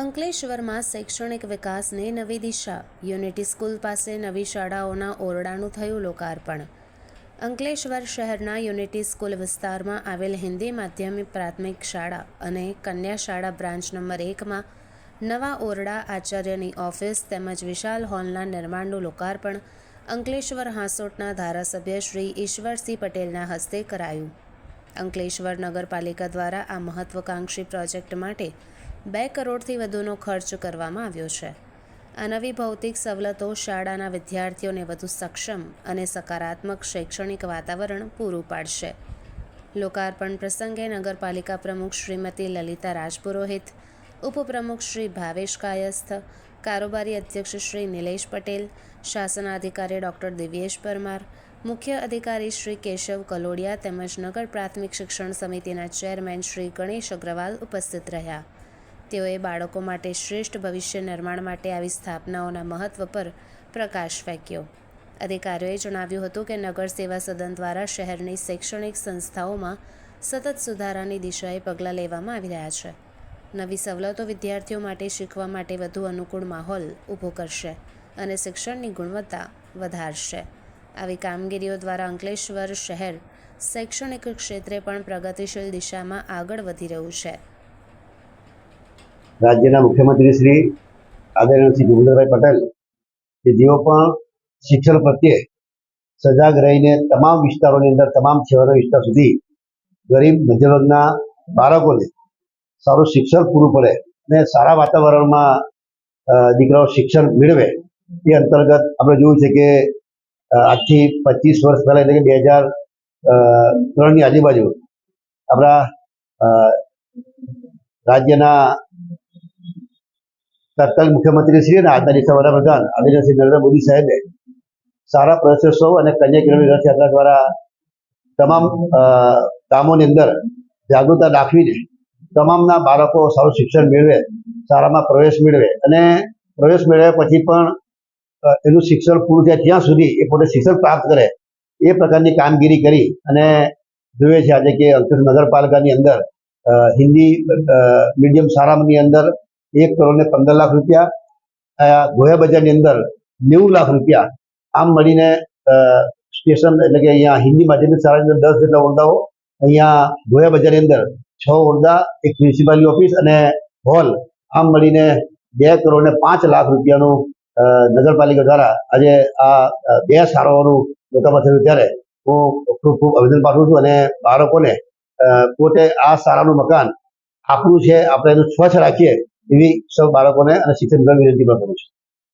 અંકલેશ્વરમાં શૈક્ષણિક વિકાસને નવી દિશા. યુનિટી સ્કૂલ પાસે નવી શાળાઓના ઓરડાનું થયું લોકાર્પણ. અંકલેશ્વર શહેરના યુનિટી સ્કૂલ વિસ્તારમાં આવેલ હિન્દી માધ્યમિક પ્રાથમિક શાળા અને કન્યા શાળા બ્રાન્ચ નંબર એકમાં નવા ઓરડા આચાર્યની ઓફિસ તેમજ વિશાલ હોલના નિર્માણનું લોકાર્પણ અંકલેશ્વર હાંસોટના ધારાસભ્ય શ્રી ઈશ્વરસિંહ પટેલના હસ્તે કરાયું. અંકલેશ્વર નગરપાલિકા દ્વારા આ મહત્વકાંક્ષી પ્રોજેક્ટ માટે બે કરોડથી વધુનો ખર્ચ કરવામાં આવ્યો છે. આ નવી ભૌતિક સવલતો શાળાના વિદ્યાર્થીઓને વધુ સક્ષમ અને સકારાત્મક શૈક્ષણિક વાતાવરણ પૂરું પાડશે. લોકાર્પણ પ્રસંગે નગરપાલિકા પ્રમુખ શ્રીમતી લલિતા રાજપુરોહિત, ઉપપ્રમુખ શ્રી ભાવેશ કાયસ્થ, કારોબારી અધ્યક્ષ શ્રી નિલેશ પટેલ, શાસનાધિકારી ડૉક્ટર દિવ્યેશ પરમાર, મુખ્ય અધિકારી શ્રી કેશવ કલોડિયા તેમજ નગર પ્રાથમિક શિક્ષણ સમિતિના ચેરમેન શ્રી ગણેશ અગ્રવાલ ઉપસ્થિત રહ્યા. તેઓએ બાળકો માટે શ્રેષ્ઠ ભવિષ્ય નિર્માણ માટે આવી સ્થાપનાઓના મહત્વ પર પ્રકાશ ફેંક્યો. અધિકારીઓએ જણાવ્યું હતું કે નગર સેવા સદન દ્વારા શહેરની શૈક્ષણિક સંસ્થાઓમાં સતત સુધારાની દિશાએ પગલાં લેવામાં આવી રહ્યા છે. નવી સવલતો વિદ્યાર્થીઓ માટે શીખવા માટે વધુ અનુકૂળ માહોલ ઊભો કરશે અને શિક્ષણની ગુણવત્તા વધારશે. આવી કામગીરીઓ દ્વારા અંકલેશ્વર શહેર શૈક્ષણિક ક્ષેત્રે પણ પ્રગતિશીલ દિશામાં આગળ વધી રહ્યું છે. રાજ્યના મુખ્યમંત્રી શ્રી આદરણીય ભૂપેન્દ્રભાઈ પટેલ, કે જેઓ પણ શિક્ષણ પ્રત્યે સજાગ રહીને તમામ વિસ્તારોની અંદર, તમામ શહેરો વિસ્તાર સુધી ગરીબ મધ્યવર્ગના બાળકોને સારું શિક્ષણ પૂરું પડે અને સારા વાતાવરણમાં દીકરાઓ શિક્ષણ મેળવે, એ અંતર્ગત આપણે જોયું છે કે આજથી પચીસ વર્ષ પહેલા એટલે કે બે હજાર ત્રણની આજુબાજુ આપણા રાજ્યના તત્કાલીન મુખ્યમંત્રી શ્રી અને દેશના વડાપ્રધાન આદરણીય નરેન્દ્ર મોદી સાહેબે સારા પ્રયાસો અને કન્યા કિરણ રથયાત્રા દ્વારા તમામ ગામોની અંદર જાગૃતતા દાખવીને તમામના બાળકો સારું શિક્ષણ મેળવે સારામાં પ્રવેશ મેળવે અને પ્રવેશ મેળવ્યા પછી પણ એનું શિક્ષણ પૂરું થાય ત્યાં સુધી એ પોતે શિક્ષણ પ્રાપ્ત કરે એ પ્રકારની કામગીરી કરી અને જોઈએ છે આજે કે અંકલેશ્વર નગરપાલિકાની અંદર હિન્દી મીડિયમ શાળાની અંદર એક કરોડ ને પંદર લાખ રૂપિયા ગોયા બજારની અંદર નેવું લાખ રૂપિયા આમ મળીને સ્ટેશન એટલે કે અહીંયા હિન્દી માધ્યમિક શાળાની અંદર દસ જેટલા ઓરડાઓ, અહીંયા ગોયા બજારની અંદર છ ઓરડા, એક મ્યુનિસિપાલિટી ઓફિસ અને હોલ આમ મળીને બે કરોડ ને પાંચ લાખ રૂપિયાનું નગરપાલિકા દ્વારા આજે આ બે શાળાઓનું લોકામાં થયું ત્યારે હું ખૂબ ખૂબ અભિનંદન પાઠવું છું અને બાળકોને પોતે આ શાળાનું મકાન આપણું છે, આપણે એનું સ્વચ્છ રાખીએ એવી સૌ બાળકોને અને વિભાગ વિનંતી પણ કરું છું.